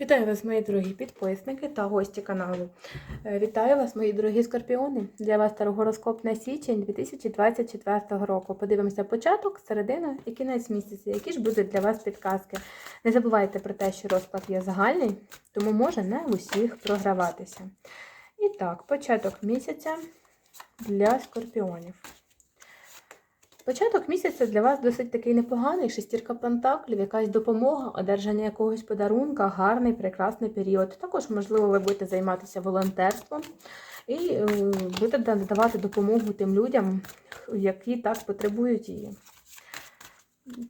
Вітаю вас, мої дорогі підписники та гості каналу. Е, Вітаю вас, мої дорогі скорпіони. Для вас тарогороскоп на січень 2024 року. Подивимося початок, середину і кінець місяця, які ж будуть для вас підказки. Не забувайте про те, що розклад є загальний, тому може не в усіх програватися. І так, початок місяця для скорпіонів. Початок місяця для вас досить такий непоганий, шестірка пентаклів, якась допомога, одержання якогось подарунка, гарний, прекрасний період. Також, можливо, ви будете займатися волонтерством і е, будете надавати допомогу тим людям, які так потребують її.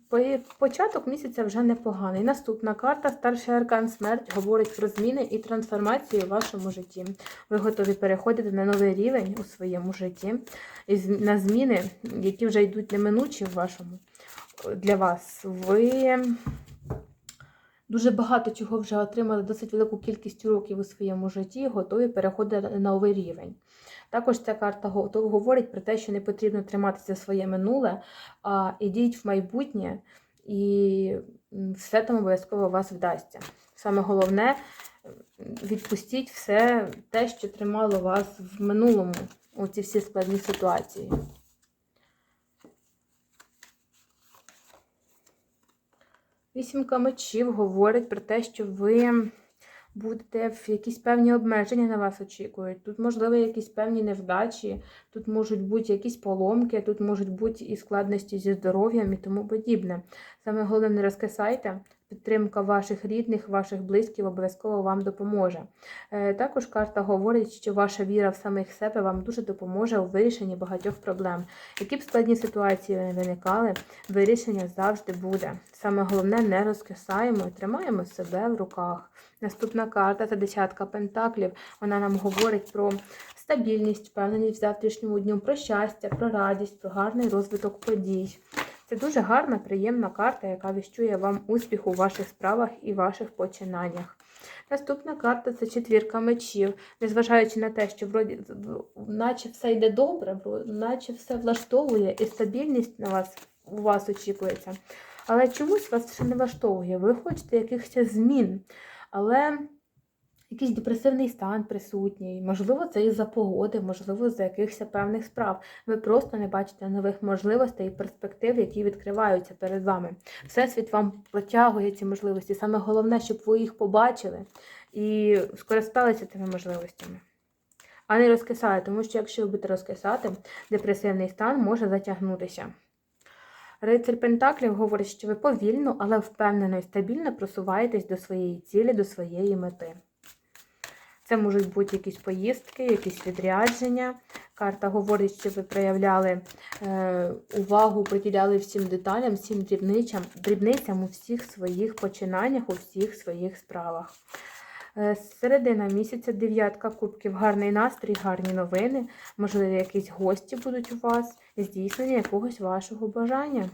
По- Початок місяця вже непоганий. Наступна карта Старший аркан смерть говорить про зміни і трансформацію у вашому житті. Ви готові переходити на новий рівень у своєму житті і на зміни, які вже йдуть неминучі в вашому для вас. Ви дуже багато чого вже отримали, досить велику кількість уроків у своєму житті, готові переходити на новий рівень. Також ця карта говорить про те, що не потрібно триматися своє минуле, а ідіть в майбутнє, і все там обов'язково у вас вдасться. Саме головне, відпустіть все те, що тримало вас в минулому, у ці всі складні ситуації. Вісімка мечів говорить про те, що ви будете в якісь певні обмеження на вас очікують. Тут, можливо, якісь певні невдачі, тут можуть бути якісь поломки, тут можуть бути і складності зі здоров'ям і тому подібне. Саме головне, не розкисайте. Підтримка ваших рідних, ваших близьких обов'язково вам допоможе. Е, Також карта говорить, що ваша віра в самих себе вам дуже допоможе у вирішенні багатьох проблем. Які б складні ситуації не виникали, вирішення завжди буде. Саме головне, не розкисаємо і тримаємо себе в руках. Наступна карта це десятка пентаклів. Вона нам говорить про стабільність, впевненість в завтрашньому дню, про щастя, про радість, про гарний розвиток подій. Це дуже гарна, приємна карта, яка віщує вам успіх у ваших справах і ваших починаннях. Наступна карта це четвірка мечів. Незважаючи на те, що вроді, наче все йде добре, наче все влаштовує і стабільність на вас, у вас очікується. Але чомусь вас ще не влаштовує. Ви хочете якихось змін. Але якийсь депресивний стан присутній, можливо, це із-за погоди, можливо, за якихось певних справ. Ви просто не бачите нових можливостей і перспектив, які відкриваються перед вами. Всесвіт вам протягує ці можливості. Саме головне, щоб ви їх побачили і скористалися цими можливостями. А не розкисали, тому що якщо ви будете розкисати, депресивний стан може затягнутися. Рицар Пентаклів говорить, що ви повільно, але впевнено і стабільно просуваєтесь до своєї цілі, до своєї мети. Це можуть бути якісь поїздки, якісь відрядження. Карта говорить, що ви проявляли е, увагу, приділяли всім деталям, всім дрібничам, дрібницям у всіх своїх починаннях, у всіх своїх справах. Е, Середина місяця, дев'ятка кубків, гарний настрій, гарні новини, можливо, якісь гості будуть у вас, здійснення якогось вашого бажання.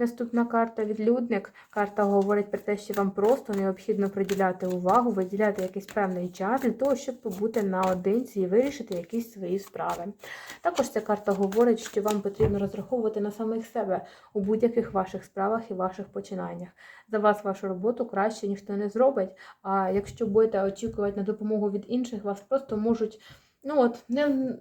Наступна карта відлюдник. Карта говорить про те, що вам просто необхідно приділяти увагу, виділяти якийсь певний час для того, щоб побути наодинці і вирішити якісь свої справи. Також ця карта говорить, що вам потрібно розраховувати на самих себе у будь-яких ваших справах і ваших починаннях. За вас вашу роботу краще ніхто не зробить. А якщо будете очікувати на допомогу від інших, вас просто можуть ну от не.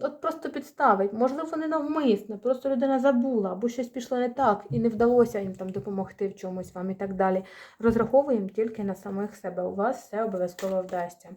От просто підставить, можливо, не навмисно, просто людина забула, або щось пішло не так, і не вдалося їм там допомогти в чомусь вам і так далі. Розраховуємо тільки на самих себе. У вас все обов'язково вдасться.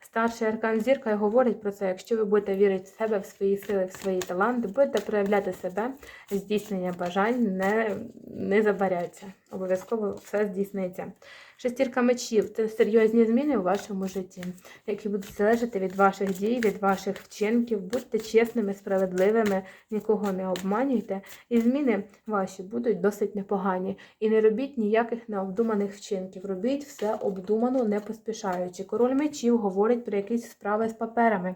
Старший аркан зірка говорить про це, якщо ви будете вірити в себе, в свої сили, в свої таланти, будете проявляти себе, здійснення бажань не, не забаряться. Обов'язково все здійсниться. Шестірка мечів це серйозні зміни у вашому житті, які будуть залежати від ваших дій, від ваших вчинків. Будьте чесними, справедливими, нікого не обманюйте, і зміни ваші будуть досить непогані. І не робіть ніяких необдуманих вчинків. Робіть все обдумано, не поспішаючи. Король мечів говорить про якісь справи з паперами.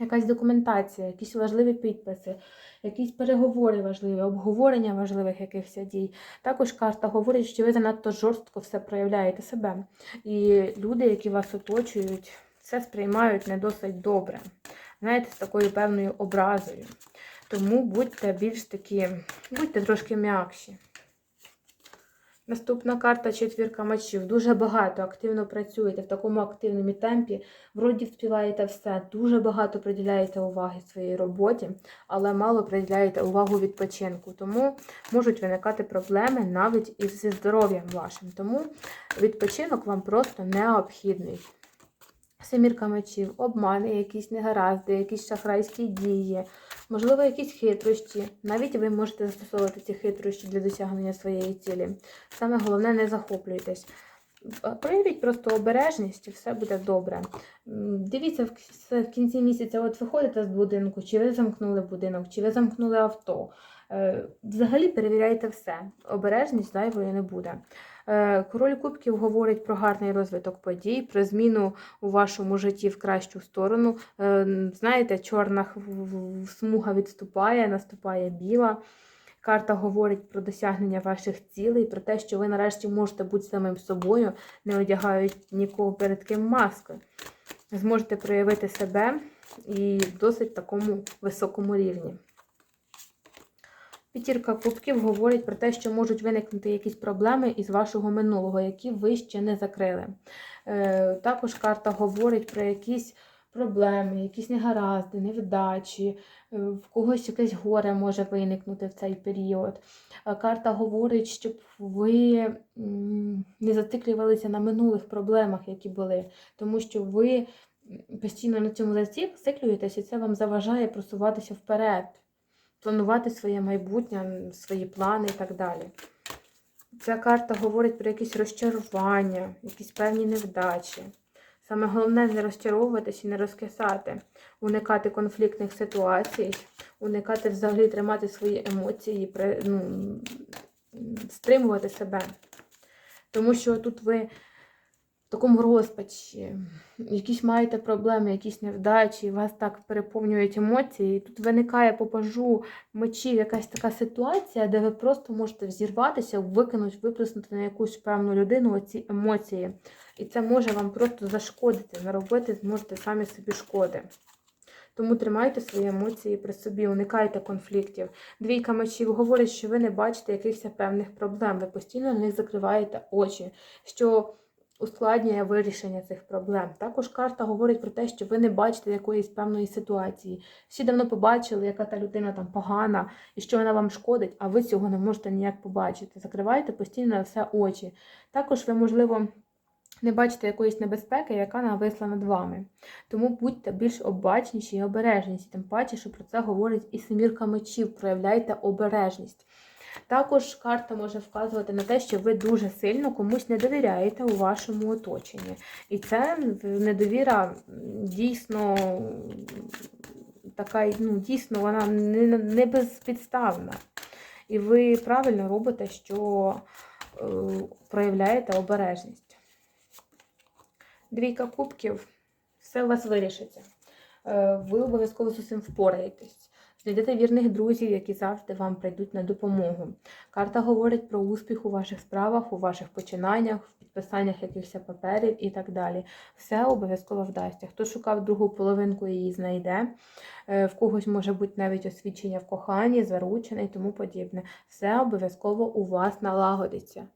Якась документація, якісь важливі підписи, якісь переговори важливі, обговорення важливих якихось дій. Також карта говорить, що ви занадто жорстко все проявляєте себе. І люди, які вас оточують, це сприймають не досить добре. Знаєте, з такою певною образою. Тому будьте більш такі, будьте трошки м'якші. Наступна карта четвірка мечів. Дуже багато активно працюєте в такому активному темпі. Вроді вспіваєте все, дуже багато приділяєте уваги своїй роботі, але мало приділяєте увагу відпочинку. Тому можуть виникати проблеми навіть із здоров'ям вашим. Тому відпочинок вам просто необхідний. Семірка мечів, обмани, якісь негаразди, якісь шахрайські дії, можливо, якісь хитрощі. Навіть ви можете застосовувати ці хитрощі для досягнення своєї цілі. Саме головне, не захоплюйтесь. Проявіть просто обережність і все буде добре. Дивіться в кінці місяця, от виходите з будинку, чи ви замкнули будинок, чи ви замкнули авто. Е, Взагалі перевіряйте все. Обережність зайвої не буде. Е, Король Кубків говорить про гарний розвиток подій, про зміну у вашому житті в кращу сторону. Е, Знаєте, чорна смуга відступає, наступає біла. Карта говорить про досягнення ваших цілей, про те, що ви нарешті можете бути самим собою, не одягають нікого перед ким маски. Зможете проявити себе і досить такому високому рівні. П'ятірка кубків говорить про те, що можуть виникнути якісь проблеми із вашого минулого, які ви ще не закрили. Е, Також карта говорить про якісь проблеми, якісь негаразди, невдачі, е, в когось якесь горе може виникнути в цей період. Е, Карта говорить, щоб ви не зациклювалися на минулих проблемах, які були, тому що ви постійно на цьому зациклюєтесь, і це вам заважає просуватися вперед планувати своє майбутнє, свої плани і так далі. Ця карта говорить про якісь розчарування, якісь певні невдачі. Саме головне не розчаровуватись і не розкисати, уникати конфліктних ситуацій, уникати взагалі тримати свої емоції, ну, стримувати себе. Тому що тут ви в такому розпачі, якісь маєте проблеми, якісь невдачі, вас так переповнюють емоції. І тут виникає по пажу мечів якась така ситуація, де ви просто можете взірватися, викинути, виплеснути на якусь певну людину оці емоції. І це може вам просто зашкодити, наробити зможете самі собі шкоди. Тому тримайте свої емоції при собі, уникайте конфліктів. Двійка мечів говорить, що ви не бачите якихось певних проблем, ви постійно на них закриваєте очі. що ускладнює вирішення цих проблем. Також карта говорить про те, що ви не бачите якоїсь певної ситуації. Всі давно побачили, яка та людина там погана і що вона вам шкодить, а ви цього не можете ніяк побачити. Закривайте постійно все очі. Також ви, можливо, не бачите якоїсь небезпеки, яка нависла над вами. Тому будьте більш обачніші і обережніші. Тим паче, що про це говорить і семірка мечів. Проявляйте обережність. Також карта може вказувати на те, що ви дуже сильно комусь не довіряєте у вашому оточенні. І це недовіра дійсно така, ну, дійсно, вона не, не безпідставна. І ви правильно робите, що е, проявляєте обережність. Двійка кубків, все у вас вирішиться. Е, Ви обов'язково з усім впораєтесь. Знайдете вірних друзів, які завжди вам прийдуть на допомогу. Карта говорить про успіх у ваших справах, у ваших починаннях, в підписаннях якихось паперів і так далі. Все обов'язково вдасться. Хто шукав другу половинку, її знайде. Е, В когось може бути навіть освідчення в коханні, заручене і тому подібне. Все обов'язково у вас налагодиться.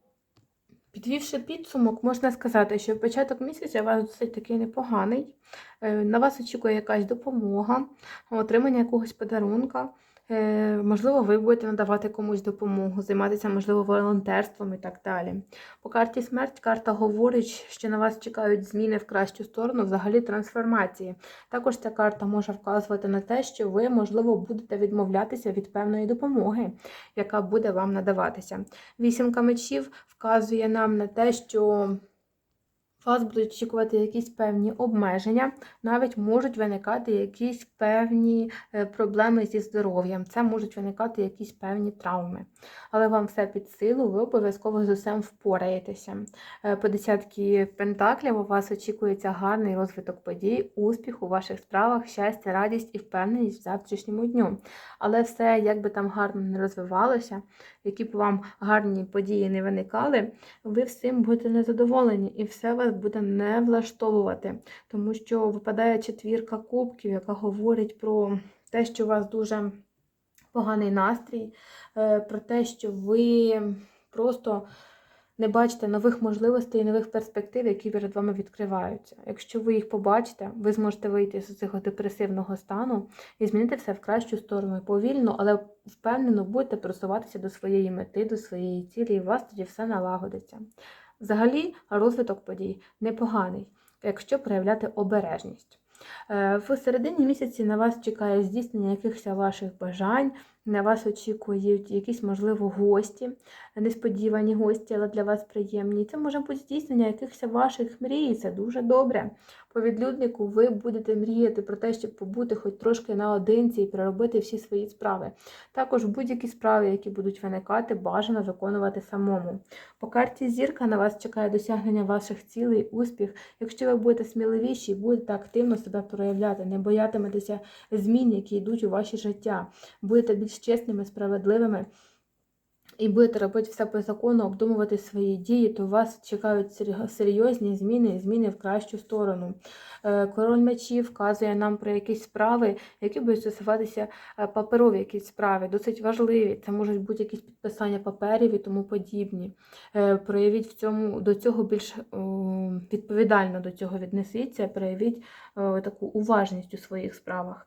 Підвівши підсумок, можна сказати, що початок місяця у вас досить такий непоганий. Е, На вас очікує якась допомога, отримання якогось подарунка. Е, Можливо, ви будете надавати комусь допомогу, займатися, можливо, волонтерством і так далі. По карті смерть карта говорить, що на вас чекають зміни в кращу сторону, взагалі трансформації. Також ця карта може вказувати на те, що ви, можливо, будете відмовлятися від певної допомоги, яка буде вам надаватися. Вісімка мечів вказує нам на те, що вас будуть очікувати якісь певні обмеження, навіть можуть виникати якісь певні е, проблеми зі здоров'ям, це можуть виникати якісь певні травми. Але вам все під силу, ви обов'язково з усім впораєтеся. Е, По десятки пентаклів у вас очікується гарний розвиток подій, успіх у ваших справах, щастя, радість і впевненість в завтрашньому дню. Але все, як би там гарно не розвивалося, які б вам гарні події не виникали, ви всім будете незадоволені і все вас буде не влаштовувати, тому що випадає четвірка кубків, яка говорить про те, що у вас дуже поганий настрій, е, про те, що ви просто не бачите нових можливостей і нових перспектив, які перед вами відкриваються. Якщо ви їх побачите, ви зможете вийти з цього депресивного стану і змінити все в кращу сторону. Повільно, але впевнено будете просуватися до своєї мети, до своєї цілі, і у вас тоді все налагодиться. Взагалі, розвиток подій непоганий, якщо проявляти обережність. Е, В середині місяці на вас чекає здійснення якихось ваших бажань, на вас очікують якісь, можливо, гості, несподівані гості, але для вас приємні. Це може бути здійснення якихось ваших мрій, це дуже добре. По відлюднику ви будете мріяти про те, щоб побути хоч трошки наодинці і переробити всі свої справи. Також будь-які справи, які будуть виникати, бажано виконувати самому. По карті зірка на вас чекає досягнення ваших цілей, успіх. Якщо ви будете сміливіші, будете активно себе проявляти, не боятиметеся змін, які йдуть у ваше життя, будете більш чесними, справедливими. І будете робити все по закону, обдумувати свої дії, то вас чекають серйозні зміни, зміни в кращу сторону. Е, Король мечів вказує нам про якісь справи, які будуть стосуватися е, паперові якісь справи, досить важливі. Це можуть бути якісь підписання паперів і тому подібні. Е, Проявіть в цьому до цього більш відповідально до цього віднесіться, проявіть таку уважність у своїх справах.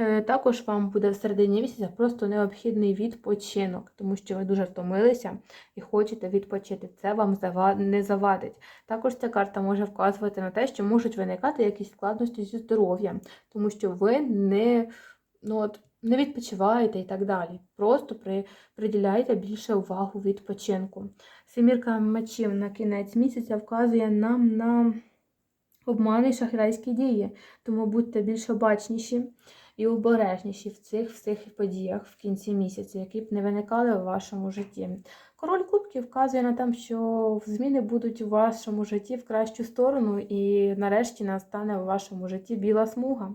Е, Також вам буде в середині місяця просто необхідний відпочинок, тому що ви дуже втомилися і хочете відпочити. Це вам не завадить. Також ця карта може вказувати на те, що можуть виникати якісь складності зі здоров'ям, тому що ви не, ну, от, не відпочиваєте і так далі. Просто при, приділяйте більше увагу відпочинку. Семірка мечів на кінець місяця вказує нам на обмани шахрайські дії, тому будьте більш обачніші і обережніші в цих всіх подіях в кінці місяця, які б не виникали у вашому житті. Король Кубків вказує на те, що зміни будуть у вашому житті в кращу сторону, і нарешті настане у вашому житті біла смуга.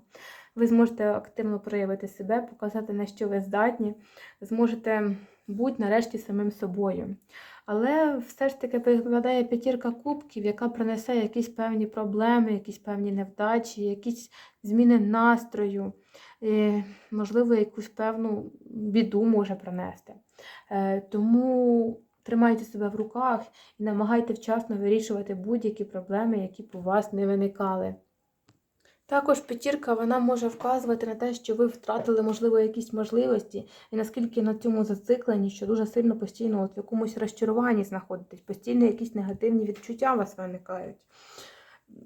Ви зможете активно проявити себе, показати, на що ви здатні, зможете бути нарешті самим собою. Але все ж таки виглядає п'ятірка кубків, яка принесе якісь певні проблеми, якісь певні невдачі, якісь зміни настрою, можливо, якусь певну біду може принести. Е, Тому тримайте себе в руках і намагайте вчасно вирішувати будь-які проблеми, які б у вас не виникали. Також п'ятірка вона може вказувати на те, що ви втратили, можливо, якісь можливості, і наскільки на цьому зациклені, що дуже сильно постійно от в якомусь розчаруванні знаходитесь, постійно якісь негативні відчуття у вас виникають.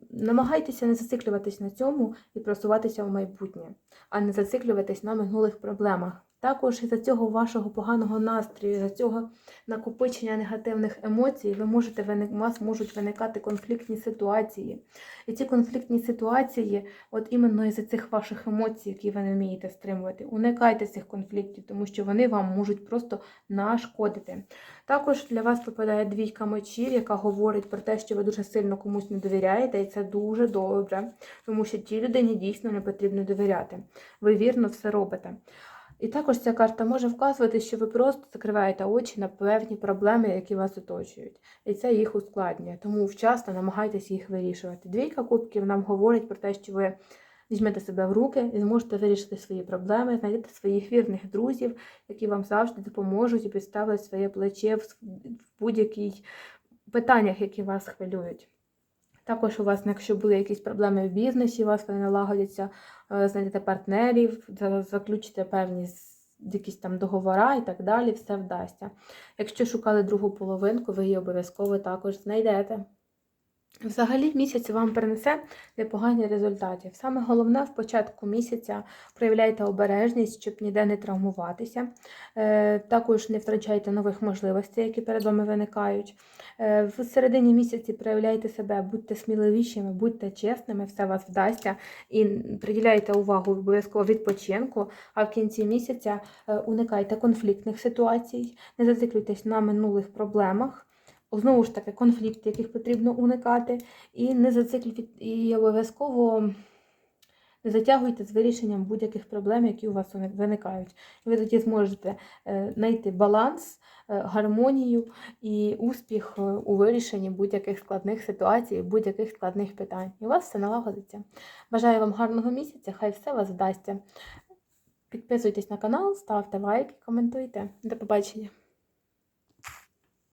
Намагайтеся не зациклюватись на цьому і просуватися в майбутнє, а не зациклюватись на минулих проблемах. Також із-за цього вашого поганого настрою, із-за цього накопичення негативних емоцій, ви можете у вас можуть виникати конфліктні ситуації. І ці конфліктні ситуації, от іменно із-за цих ваших емоцій, які ви не вмієте стримувати, уникайте цих конфліктів, тому що вони вам можуть просто нашкодити. Також для вас випадає двійка мечів, яка говорить про те, що ви дуже сильно комусь не довіряєте, і це дуже добре, тому що тій людині дійсно не потрібно довіряти. Ви вірно все робите. І також ця карта може вказувати, що ви просто закриваєте очі на певні проблеми, які вас оточують. І це їх ускладнює. Тому вчасно намагайтесь їх вирішувати. Двійка кубків нам говорить про те, що ви візьмете себе в руки і зможете вирішити свої проблеми, знайдете своїх вірних друзів, які вам завжди допоможуть і підставлять своє плече в будь-яких питаннях, які вас хвилюють. Також у вас, якщо були якісь проблеми в бізнесі, у вас вони налагодяться, е, знайдете партнерів, за- заключите певні якісь там договора і так далі, все вдасться. Якщо шукали другу половинку, ви її обов'язково також знайдете. Взагалі місяць вам принесе непогані результати. Саме головне в початку місяця проявляйте обережність, щоб ніде не травмуватися. Е, Також не втрачайте нових можливостей, які перед вами виникають. Е, В середині місяці проявляйте себе, будьте сміливішими, будьте чесними, все вас вдасться. І приділяйте увагу обов'язково відпочинку, а в кінці місяця е, уникайте конфліктних ситуацій, не зациклюйтесь на минулих проблемах. Знову ж таки, конфлікти, яких потрібно уникати, і не зациклюйте, і обов'язково не затягуйте з вирішенням будь-яких проблем, які у вас виникають. Ви тоді зможете е, знайти баланс, е, гармонію і успіх е, у вирішенні будь-яких складних ситуацій, будь-яких складних питань. І у вас все налагодиться. Бажаю вам гарного місяця, хай все вас вдасться. Підписуйтесь на канал, ставте лайки, коментуйте. До побачення!